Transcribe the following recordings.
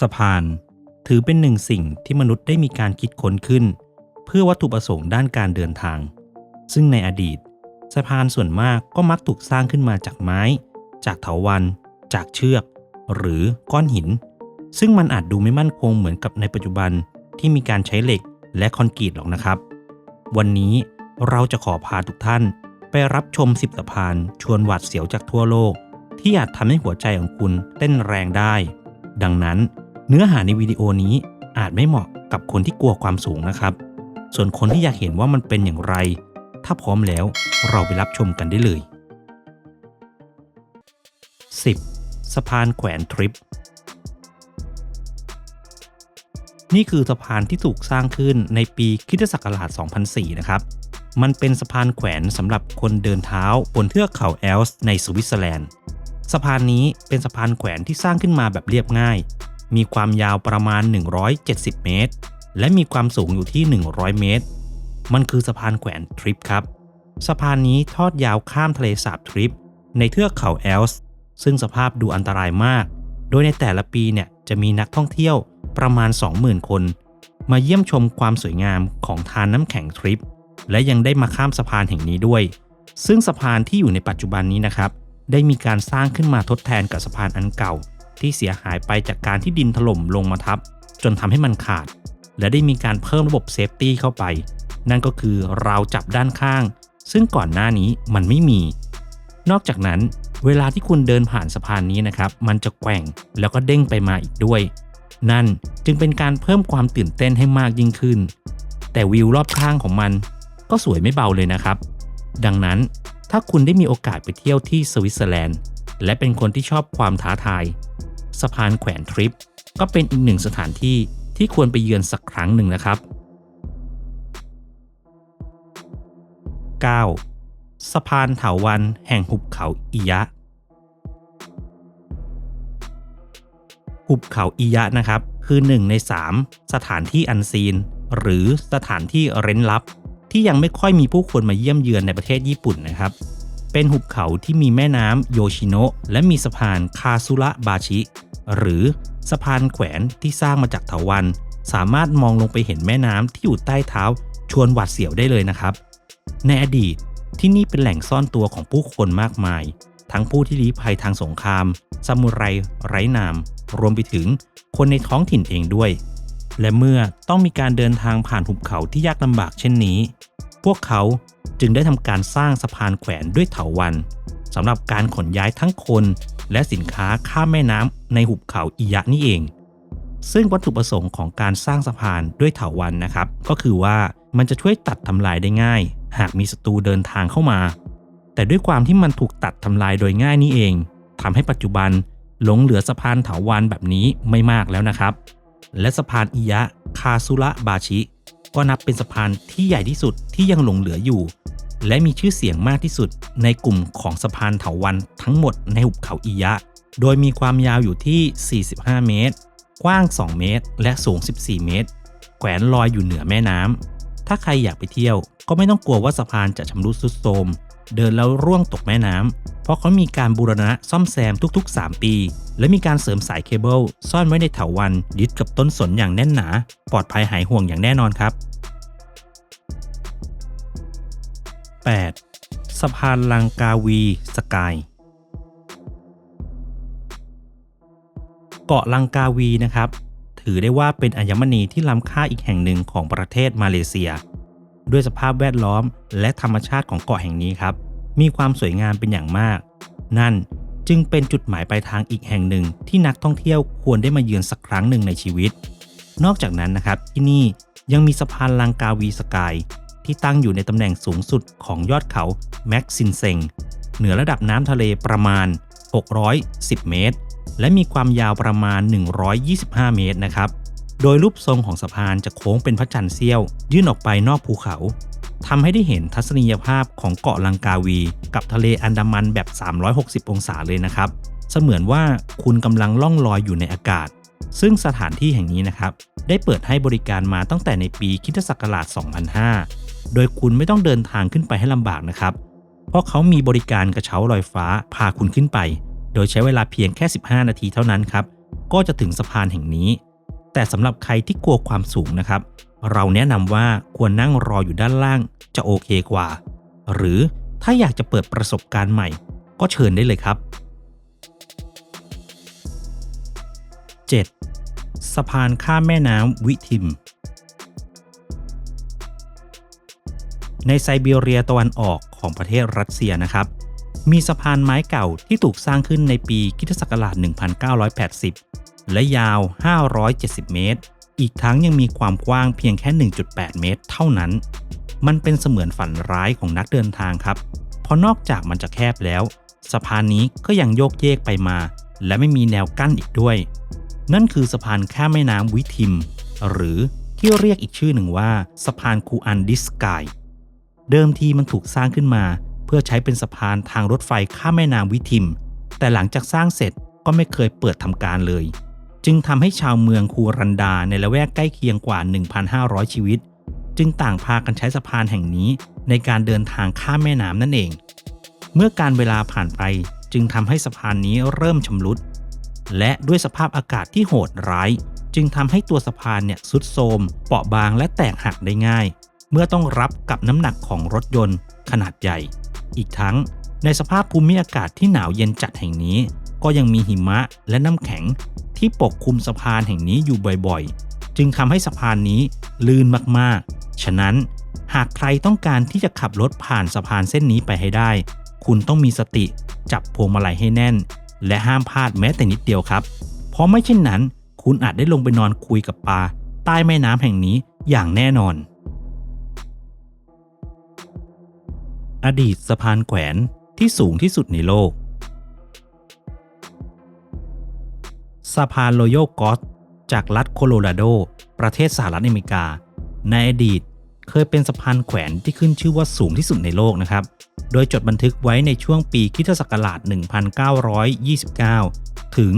สะพาน ถือเป็นหนึ่งสิ่งที่มนุษย์ได้มีการคิดค้นขึ้น เพื่อวัตถุประสงค์ด้านการเดินทาง ซึ่งในอดีต สะพานส่วนมากก็มักถูกสร้างขึ้นมาจากไม้ จากเถาวัลย์จากเชือก หรือก้อนหิน ซึ่งมันอาจดูไม่มั่นคงเหมือนกับในปัจจุบันที่มีการใช้เหล็กและคอนกรีตหรอกนะครับ วันนี้เราจะขอพาทุกท่านไปรับชมสิบสะพานชวนหวาดเสียวจากทั่วโลก ที่อาจทำให้หัวใจของคุณเต้นแรงได้ ดังนั้น เนื้อหาในวิดีโอนี้อาจไม่เหมาะกับคนที่กลัวความสูงนะครับ ส่วนคนที่อยากเห็นว่ามันเป็นอย่างไร ถ้าพร้อมแล้วเราไปรับชมกันได้เลย 10. สะพานแขวนทริป นี่คือสะพานที่ถูกสร้างขึ้นในปีคริสตศักราช 2004 นะครับ มันเป็นสะพานแขวนสำหรับคนเดินเท้าบนเทือกเขาแอลส์ในสวิตเซอร์แลนด์ สะพานนี้เป็นสะพานแขวนที่สร้างขึ้นมาแบบเรียบง่าย มีความยาวประมาณ 170 เมตร และมีความสูงอยู่ที่ 100 เมตร มันคือสะพานแขวนทริปครับ สะพานนี้ทอดยาวข้ามทะเลสาบทริป ในเทือกเขาแอลส์ ซึ่งสภาพดูอันตรายมาก โดยในแต่ละปีเนี่ยจะมีนักท่องเที่ยวประมาณ 20,000 คน มาเยี่ยมชมความสวยงามของทานน้ำแข็งทริป และยังได้มาข้ามสะพานแห่งนี้ด้วย ซึ่งสะพานที่อยู่ในปัจจุบันนี้นะครับ ได้มีการสร้างขึ้นมาทดแทนกับสะพานอันเก่า ที่เสียหายไปจากการที่ดินถล่มลงมาทับ จนทำให้มันขาด และได้มีการเพิ่มระบบเซฟตี้เข้าไป นั่นก็คือราวจับด้านข้าง ซึ่งก่อนหน้านี้มันไม่มี นอกจากนั้น เวลาที่คุณเดินผ่านสะพานนี้นะครับ มันจะแกว่งแล้วก็เด้งไปมาอีกด้วย นั่นจึงเป็นการเพิ่มความตื่นเต้นให้มากยิ่งขึ้น แต่วิวรอบข้างของมัน ก็สวยไม่เบาเลยนะครับ ดังนั้น ถ้าคุณได้มีโอกาสไปเที่ยวที่สวิตเซอร์แลนด์ และเป็นคนที่ชอบความท้าทาย สะพานแขวนทริป ก็เป็นอีกหนึ่งสถานที่ที่ควรไปเยือนสักครั้งหนึ่งนะครับ 9. สะพานเถาวันแห่งหุบเขาอิยะ หุบเขาอิยะนะครับ คือหนึ่งใน 3 สถานที่อันซีน หรือสถานที่เร้นลับ ที่ยังไม่ค่อยมีผู้คนมาเยี่ยมเยือนในประเทศญี่ปุ่นนะครับ เป็นหุบเขาที่มีแม่น้ำโยชิโนะและมีสะพานคาซุระบาชิ หรือสะพานแขวนที่สร้างมาจากเถาวัน สามารถมองลงไปเห็นแม่น้ำที่อยู่ใต้เท้าชวนหวาดเสียวได้เลยนะครับ ในอดีตที่นี่เป็นแหล่งซ่อนตัวของผู้คนมากมาย ทั้งผู้ที่ลี้ภัยทางสงครามซามูไรไร้นาม รวมไปถึงคนในท้องถิ่นเองด้วย และเมื่อต้องมีการเดินทางผ่านหุบเขาที่ยากลำบากเช่นนี้ พวกเขาจึงได้ทำการสร้างสะพานแขวนด้วยเถาวันสำหรับการขนย้ายทั้งคน และสินค้าข้ามแม่น้ำในหุบเขาอิยะนี่เอง ซึ่งวัตถุประสงค์ของการสร้างสะพานด้วยเถาวันนะครับ ก็คือว่ามันจะช่วยตัดทำลายได้ง่าย หากมีศัตรูเดินทางเข้ามา แต่ด้วยความที่มันถูกตัดทำลายโดยง่ายนี้เองทำให้ปัจจุบันหลงเหลือสะพานเถาวันแบบนี้ไม่มากแล้วนะครับ และสะพานอิยะคาซุระบาชิ ก็นับเป็นสะพานที่ใหญ่ที่สุดที่ยังหลงเหลืออยู่ และมีชื่อเสียงมากที่สุดในกลุ่มของสะพานเถาวันทั้งหมดในหุบเขาอิยะ โดยมีความยาวอยู่ที่ 45 เมตร กว้าง 2 เมตร และสูง 14 เมตร แขวนลอยอยู่เหนือแม่น้ำถ้าใครอยากไปเที่ยวก็ไม่ต้องกลัวว่าสะพานจะชำรุดทรุดโทรม เดินแล้วร่วงตกแม่น้ำ เพราะเขามีการบูรณะซ่อมแซมทุก ๆ 3 ปี และมีการเสริมสายเคเบิลซ่อนไว้ในเถาวันยึดกับต้นสนอย่างแน่นหนา ปลอดภัยหายห่วงอย่างแน่นอนครับ 8. สะพานลังกาวี สกายเกาะลังกาวีนะครับ ถือได้ว่าเป็นอัญมณีที่ล้ำค่าอีกแห่งหนึ่งของประเทศมาเลเซีย ด้วยสภาพแวดล้อม และธรรมชาติของเกาะแห่งนี้ครับ มีความสวยงามเป็นอย่างมาก นั่นจึงเป็นจุดหมายปลายทางอีกแห่งหนึ่งที่นักท่องเที่ยวควรได้มาเยือนสักครั้งหนึ่งในชีวิต นอกจากนั้นนะครับที่นี่ยังมีสะพานลังกาวีสกายที่ตั้งอยู่ในตำแหน่งสูงสุดของยอดเขาแม็กซินเซงเหนือระดับน้ำทะเลประมาณ 610 เมตร และมีความยาวประมาณ 125 เมตรนะครับ โดยรูปทรงของสะพานจะโค้งเป็นพระจันทร์เสี้ยว ยื่นออกไปนอกภูเขาทำให้ได้เห็นทัศนียภาพของเกาะลังกาวี กับทะเลอันดามันแบบ 360 องศาเลยนะครับ เสมือนว่าคุณกำลังล่องลอยอยู่ในอากาศ ซึ่งสถานที่แห่งนี้นะครับ ได้เปิดให้บริการมาตั้งแต่ในปีคริสตศักราช 2005 โดยคุณไม่ต้องเดินทางขึ้นไปให้ลำบากนะครับ เพราะเขามีบริการกระเช้าลอยฟ้าพาคุณขึ้นไป โดยใช้เวลาเพียงแค่ 15 นาทีเท่านั้นครับ ก็จะถึงสะพานแห่งนี้ แต่สำหรับใครที่กลัวความสูงนะครับ เราแนะนำว่าควรนั่งรออยู่ด้านล่างจะโอเคกว่า หรือถ้าอยากจะเปิดประสบการณ์ใหม่ ก็เชิญได้เลยครับ 7. สะพานข้ามแม่น้ำวิทิม ในไซบีเรียตะวันออกของประเทศรัสเซียนะครับ มีสะพานไม้เก่าที่ถูกสร้างขึ้นในปีคิศักราช1980 และยาว 570 เมตร อีกทั้งยังมีความกว้างเพียงแค่ 1.8 เมตร เท่านั้น มันเป็นเสมือนฝันร้ายของนักเดินทางครับ เพราะนอกจากมันจะแคบแล้ว สะพานนี้ก็ยังโยกเยกไปมา และไม่มีแนวกั้นอีกด้วย นั่นคือสะพานข้ามแม่น้ำวิทิม หรือที่เรียกอีกชื่อหนึ่งว่าสะพานคูอันดิสกายเดิมทีมันถูกสร้างขึ้นมา เพื่อใช้เป็นสะพานทางรถไฟข้ามแม่น้ำวิทิม แต่หลังจากสร้างเสร็จก็ไม่เคยเปิดทำการเลย จึงทำให้ชาวเมืองคูรันดาในละแวกใกล้เคียงกว่า 1,500 ชีวิต จึงต่างพากันใช้สะพานแห่งนี้ในการเดินทางข้ามแม่น้ำนั่นเอง เมื่อการเวลาผ่านไปจึงทำให้สะพานนี้เริ่มชำรุด และด้วยสภาพอากาศที่โหดร้าย จึงทำให้ตัวสะพานเนี่ยสุดโทรมเปราะบางและแตกหักได้ง่าย เมื่อต้องรับกับน้ำหนักของรถยนต์ขนาดใหญ่ อีกทั้งในสภาพภูมิอากาศที่หนาวเย็นจัดแห่งนี้ ก็ยังมีหิมะและน้ำแข็งที่ปกคลุมสะพานแห่งนี้อยู่บ่อยๆ จึงทำให้สะพานนี้ลื่นมากๆ ฉะนั้นหากใครต้องการที่จะขับรถผ่านสะพานเส้นนี้ไปให้ได้ คุณต้องมีสติจับพวงมาลัยให้แน่น และห้ามพลาดแม้แต่นิดเดียวครับ เพราะไม่เช่นนั้น คุณอาจได้ลงไปนอนคุยกับปลาใต้แม่น้ำแห่งนี้อย่างแน่นอน อดีตสะพานแขวนที่สูงที่สุดในโลก สะพานโลโยกอสจากรัฐโคโลราโด ประเทศสหรัฐอเมริกา ในอดีตเคยเป็นสะพานแขวนที่ขึ้นชื่อว่าสูงที่สุดในโลกนะครับ โดยจดบันทึกไว้ในช่วงปีคริสตศักราช 1929 ถึง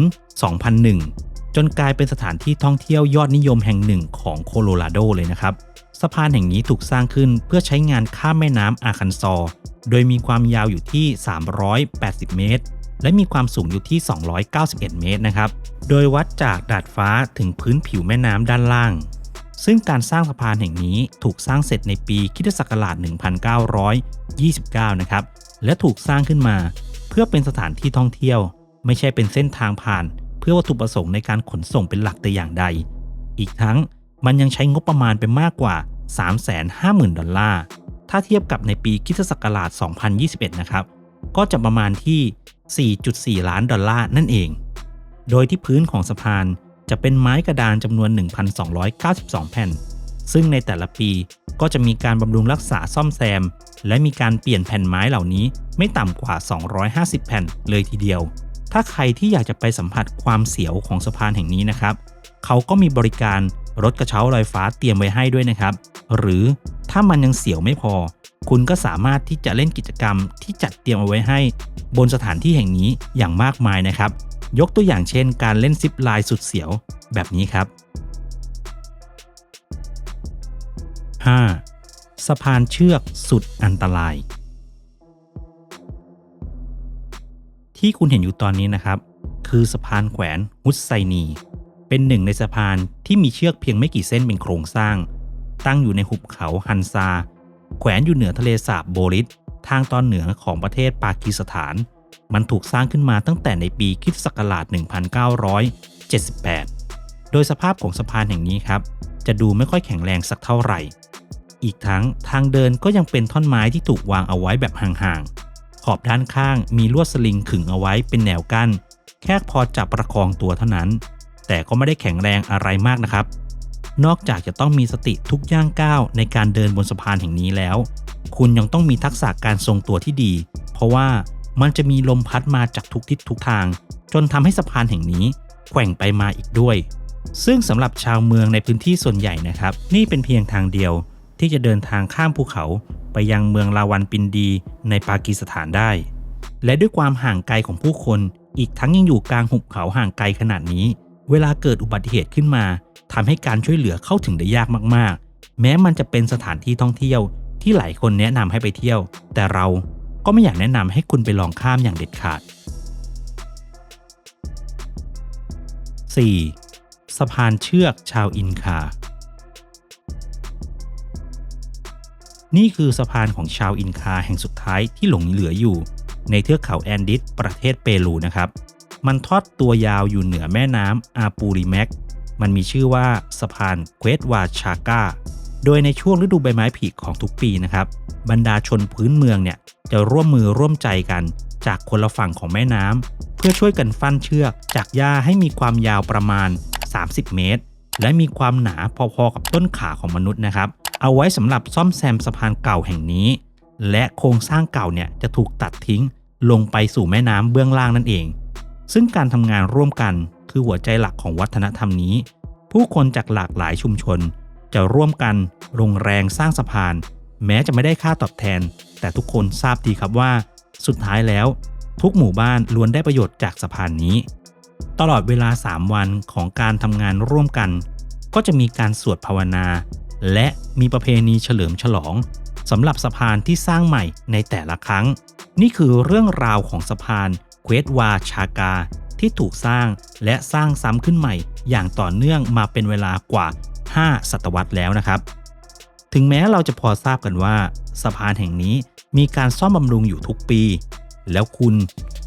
2001 จนกลายเป็นสถานที่ท่องเที่ยวยอดนิยมแห่งหนึ่งของโคโลราโดเลยนะครับ สะพานแห่งนี้ถูกสร้างขึ้นเพื่อใช้งานข้ามแม่น้ำอาคันซอ โดยมีความยาวอยู่ที่ 380 เมตร และมีความสูงอยู่ที่ 291 เมตรนะครับ โดยวัดจากดาดฟ้าถึงพื้นผิวแม่น้ำด้านล่าง ซึ่งการสร้างสะพานแห่งนี้ถูกสร้างเสร็จในปีคิศักราช 1929 นะครับ และถูกสร้างขึ้นมา เพื่อเป็นสถานที่ท่องเที่ยว ไม่ใช่เป็นเส้นทางผ่าน เพื่อวัตถุประสงค์ในการขนส่งเป็นหลักแต่อย่างใด อีกทั้งมันยังใช้งบประมาณไปมากกว่า 350,000 ดอลลาร์ ถ้าเทียบกับในปีคิศักราช 2021 นะครับ ก็จะประมาณที่ 4.4 ล้านดอลลาร์นั่นเอง โดยที่พื้นของสะพานจะเป็นไม้กระดานจำนวน 1,292 แผ่น ซึ่งในแต่ละปีก็จะมีการบำรุงรักษาซ่อมแซม และมีการเปลี่ยนแผ่นไม้เหล่านี้ไม่ต่ำกว่า 250 แผ่นเลยทีเดียว ถ้าใครที่อยากจะไปสัมผัสความเสียวของสะพานแห่งนี้นะครับ เขาก็มีบริการ รถกระเช้าลอยฟ้าเตรียมไว้ให้ด้วยนะครับ หรือถ้ามันยังเสียวไม่พอ คุณก็สามารถที่จะเล่นกิจกรรมที่จัดเตรียมเอาไว้ให้ บนสถานที่แห่งนี้อย่างมากมายนะครับ ยกตัวอย่างเช่น การเล่นซิปไลน์สุดเสียวแบบนี้ครับ 5. สะพานเชือกสุดอันตราย ที่คุณเห็นอยู่ตอนนี้นะครับ คือสะพานแขวนฮุสไซนี เป็นหนึ่งในสะพานที่มีเชือกเพียงไม่กี่เส้นเป็นโครงสร้าง ตั้งอยู่ในหุบเขาฮันซา แขวนอยู่เหนือทะเลสาบโบริสทางตอนเหนือของประเทศปากีสถาน มันถูกสร้างขึ้นมาตั้งแต่ในปีคริสตศักราช 1978 โดยสภาพของสะพานแห่งนี้ครับ จะดูไม่ค่อยแข็งแรงสักเท่าไหร่ อีกทั้งทางเดินก็ยังเป็นท่อนไม้ที่ถูกวางเอาไว้แบบห่างๆ ขอบด้านข้างมีลวดสลิงขึงเอาไว้เป็นแนวกั้น แค่พอจับประคองตัวเท่านั้น แต่ก็ไม่ได้แข็งแรงอะไรมากนะครับ นอกจากจะต้องมีสติทุกย่างก้าวในการเดินบนสะพานแห่งนี้แล้ว คุณยังต้องมีทักษะการทรงตัวที่ดี เพราะว่ามันจะมีลมพัดมาจากทุกทิศทุกทาง จนทำให้สะพานแห่งนี้แกว่งไปมาอีกด้วย ซึ่งสำหรับชาวเมืองในพื้นที่ส่วนใหญ่นะครับ นี่เป็นเพียงทางเดียวที่จะเดินทางข้ามภูเขาไปยังเมืองลาวันปินดีในปากีสถานได้ และด้วยความห่างไกลของผู้คน อีกทั้งยังอยู่กลางหุบเขาห่างไกลขนาดนี้ เวลาเกิดอุบัติเหตุขึ้นมาทำให้การช่วยเหลือเข้าถึงได้ยากมากๆ แม้มันจะเป็นสถานที่ท่องเที่ยวที่หลายคนแนะนำให้ไปเที่ยว แต่เราก็ไม่อยากแนะนำให้คุณไปลองข้ามอย่างเด็ดขาด 4. สะพานเชือกชาวอินคา นี่คือสะพานของชาวอินคาแห่งสุดท้ายที่หลงเหลืออยู่ ในเทือกเขาแอนดิสประเทศเปรูนะครับ มันทอดตัวยาวอยู่เหนือแม่น้ำอาปูริแมก มันมีชื่อว่าสะพานเควตวาชาก้า โดยในช่วงฤดูใบไม้ผลิของทุกปีนะครับ บรรดาชนพื้นเมืองเนี่ยจะร่วมมือร่วมใจกันจากคนละฝั่งของแม่น้ำเพื่อช่วยกันฟันเชือกจากหญ้าให้มีความยาวประมาณ 30 เมตร และมีความหนาพอๆกับต้นขาของมนุษย์นะครับ เอาไว้สำหรับซ่อมแซมสะพานเก่าแห่งนี้ และโครงสร้างเก่าเนี่ยจะถูกตัดทิ้งลงไปสู่แม่น้ำเบื้องล่างนั่นเอง ซึ่งการทำงานร่วมกันคือหัวใจหลักของวัฒนธรรมนี้ ผู้คนจากหลากหลายชุมชน จะร่วมกันลงแรงสร้างสะพาน แม้จะไม่ได้ค่าตอบแทน แต่ทุกคนทราบดีครับว่า สุดท้ายแล้ว ทุกหมู่บ้านล้วนได้ประโยชน์จากสะพานนี้ ตลอดเวลา 3 วันของการทำงานร่วมกัน ก็จะมีการสวดภาวนา และมีประเพณีเฉลิมฉลองสำหรับสะพานที่สร้างใหม่ในแต่ละครั้ง นี่คือเรื่องราวของสะพาน ควตวาชากา ที่ถูกสร้างและสร้างซ้ำขึ้นใหม่ อย่างต่อเนื่องมาเป็นเวลากว่า 5 ศตวรรษแล้วนะครับ ถึงแม้เราจะพอทราบกันว่า สะพานแห่งนี้มีการซ่อมบำรุงอยู่ทุกปี แล้วคุณ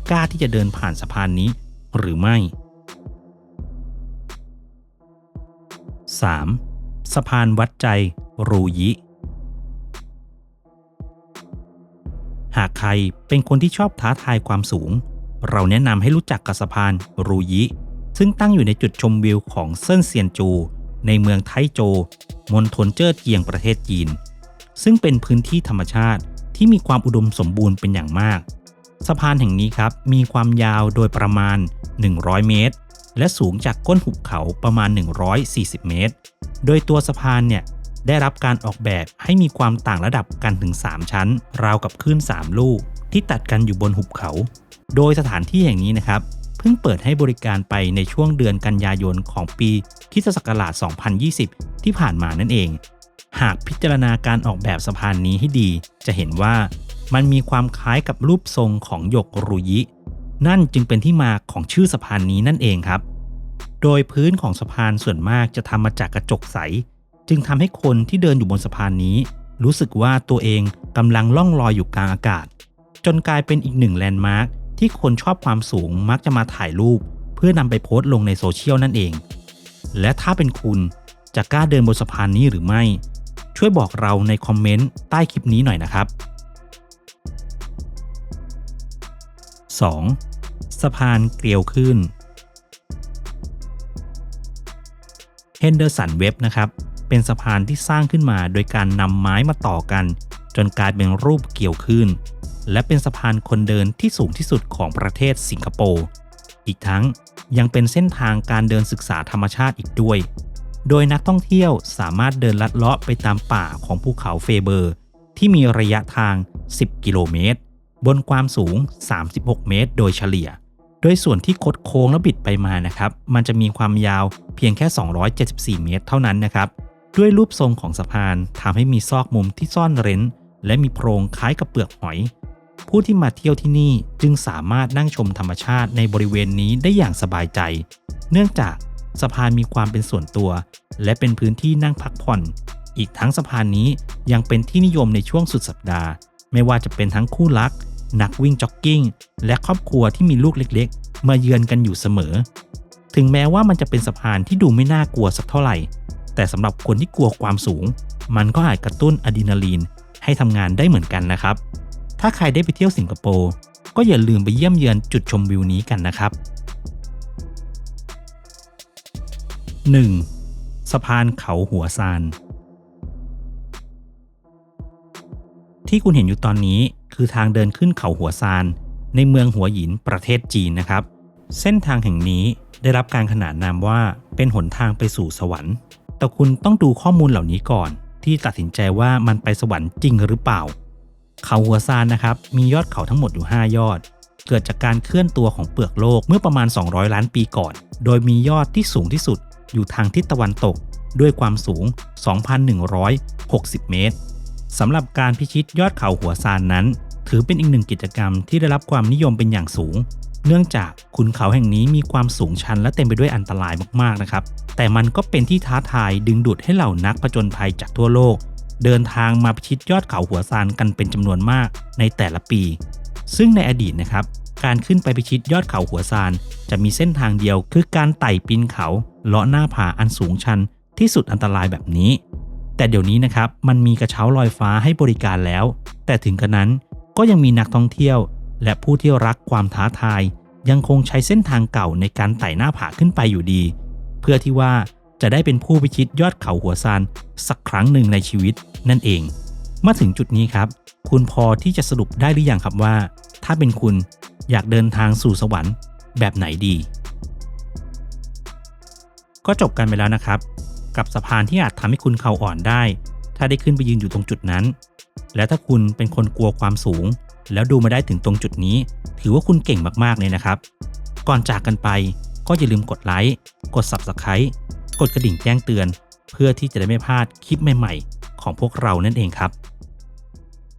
กล้าที่จะเดินผ่านสะพานนี้หรือไม่ 3. สะพานวัดใจรูยิ หากใครเป็นคนที่ชอบท้าทายความสูง เราแนะนำให้รู้จักกับสะพานรูยิ ซึ่งตั้งอยู่ในจุดชมวิวของเซินเซียนจู ในเมืองไทโจมณฑลเจิ้อเจียงประเทศจีน ซึ่งเป็นพื้นที่ธรรมชาติที่มีความอุดมสมบูรณ์เป็นอย่างมาก สะพานแห่งนี้ครับมีความยาวโดยประมาณ 100 เมตร และสูงจากก้นหุบเขาประมาณ 140 เมตร โดยตัวสะพานเนี่ยได้รับการออกแบบให้มีความต่างระดับกันถึง 3 ชั้น ราวกับคลื่น3 ลูก ที่ตัดกันอยู่บนหุบเขา โดยสถานที่แห่งนี้นะครับเพิ่งเปิดให้บริการไปในช่วงเดือนกันยายนของปีคศ2020 ที่ผ่านมานั่นเอง หากพิจารณาการออกแบบสะพานนี้ให้ดี จะเห็นว่ามันมีความคล้ายกับรูปทรงของหยกรุยิ นั่นจึงเป็นที่มาของชื่อสะพานนี้นั่นเองครับ โดยพื้นของสะพานส่วนมากจะทำมาจากกระจกใส จึงทำให้คนที่เดินอยู่บนสะพานนี้ รู้สึกว่าตัวเองกำลังล่องลอยอยู่กลางอากาศ จนกลายเป็นอีกหนึ่งแลนด์มาร์ค ที่คนชอบความสูงมักจะมาถ่ายรูป เพื่อนำไปโพสต์ลงในโซเชียลนั่นเอง และถ้าเป็นคุณจะกล้าเดินบนสะพานนี้หรือไม่ ช่วยบอกเราในคอมเมนต์ใต้คลิปนี้หน่อยนะครับ 2. สะพานเกลียวขึ้นเฮนเดอร์สันเว็บนะครับ เป็นสะพานที่สร้างขึ้นมาโดยการนำไม้มาต่อกัน จนกลายเป็นรูปเกี่ยวขึ้น และเป็นสะพานคนเดินที่สูงที่สุดของประเทศสิงคโปร์ อีกทั้งยังเป็นเส้นทางการเดินศึกษาธรรมชาติอีกด้วย โดยนักท่องเที่ยวสามารถเดินลัดเลาะไปตามป่าของภูเขาเฟเบอร์ ที่มีระยะทาง 10 กิโลเมตร บนความสูง 36 เมตร โดยเฉลี่ย โดยส่วนที่คดโค้งและบิดไปมานะครับ มันจะมีความยาวเพียงแค่ 274 เมตร เท่านั้นนะครับ ด้วยรูปทรงของสะพานทำให้มีซอกมุมที่ซ่อนเร้น และมีโพรงคล้ายกับเปลือกหอย ผู้ที่มาเที่ยวที่นี่จึงสามารถนั่งชมธรรมชาติในบริเวณนี้ได้อย่างสบายใจ เนื่องจากสะพานมีความเป็นส่วนตัว และเป็นพื้นที่นั่งพักผ่อน อีกทั้งสะพานนี้ยังเป็นที่นิยมในช่วงสุดสัปดาห์ ไม่ว่าจะเป็นทั้งคู่รัก นักวิ่งจ็อกกิ้ง และครอบครัวที่มีลูกเล็กๆ มาเยือนกันอยู่เสมอ ถึงแม้ว่ามันจะเป็นสะพานที่ดูไม่น่ากลัวสักเท่าไหร่ แต่สำหรับคนที่กลัวความสูง มันก็อาจกระตุ้นอะดรีนาลีนให้ทำงานได้เหมือนกันนะครับ ถ้าใครได้ไปเที่ยวสิงคโปร์ก็อย่าลืมไปเยี่ยมเยือนจุดชมวิวนี้กันนะครับ 1. สะพานเขาหัวซาน ที่คุณเห็นอยู่ตอนนี้คือทางเดินขึ้นเขาหัวซาน ในเมืองหัวหยินประเทศจีนนะครับ เส้นทางแห่งนี้ได้รับการขนานนามว่าเป็นหนทางไปสู่สวรรค์ แต่คุณต้องดูข้อมูลเหล่านี้ก่อน ที่ตัดสินใจว่ามันไปสวรรค์จริงหรือเปล่า เขาหัวซานนะครับมียอดเขาทั้งหมดอยู่ 5 ยอด เกิดจากการเคลื่อนตัวของเปลือกโลกเมื่อประมาณ 200 ล้านปีก่อน โดยมียอดที่สูงที่สุดอยู่ทางทิศตะวันตก ด้วยความสูง 2,160 เมตรสำหรับการพิชิตยอดเขาหัวซานนั้น ถือเป็นอีกหนึ่งกิจกรรมที่ได้รับความนิยมเป็นอย่างสูง เนื่องจากขุนเขาแห่งนี้มีความสูงชันและเต็มไปด้วยอันตรายมากๆนะครับ แต่มันก็เป็นที่ท้าทายดึงดูดให้เหล่านักผจญภัยจากทั่วโลก เดินทางมาพิชิตยอดเขาหัวซานกันเป็นจำนวนมากในแต่ละปี ซึ่งในอดีตนะครับ การขึ้นไปพิชิตยอดเขาหัวซานจะมีเส้นทางเดียวคือการไต่ปีนเขาเลาะหน้าผาอันสูงชันที่สุดอันตรายแบบนี้ แต่เดี๋ยวนี้นะครับมันมีกระเช้าลอยฟ้าให้บริการแล้ว แต่ถึงกระนั้นก็ยังมีนักท่องเที่ยว และผู้ที่รักความท้าทาย ยังคงใช้เส้นทางเก่าในการไต่หน้าผาขึ้นไปอยู่ดี เพื่อที่ว่า จะได้เป็นผู้พิชิตยอดเขาหัวซานสักครั้งหนึ่งในชีวิตนั่นเอง มาถึงจุดนี้ครับ คุณพอที่จะสรุปได้หรือยังครับว่า ถ้าเป็นคุณอยากเดินทางสู่สวรรค์แบบไหนดี ก็จบกันไปแล้วนะครับ กับสะพานที่อาจทำให้คุณเข่าอ่อนได้ ถ้าได้ขึ้นไปยืนอยู่ตรงจุดนั้น และถ้าคุณเป็นคนกลัวความสูง แล้วดูมาได้ถึงตรงจุดนี้ ถือว่าคุณเก่งมากๆเลยนะครับ ก่อนจากกันไปก็อย่าลืมกดไลค์กด Subscribe กดกระดิ่งแจ้งเตือน เพื่อที่จะได้ไม่พลาดคลิปใหม่ ๆ ของพวกเรานั่นเองครับ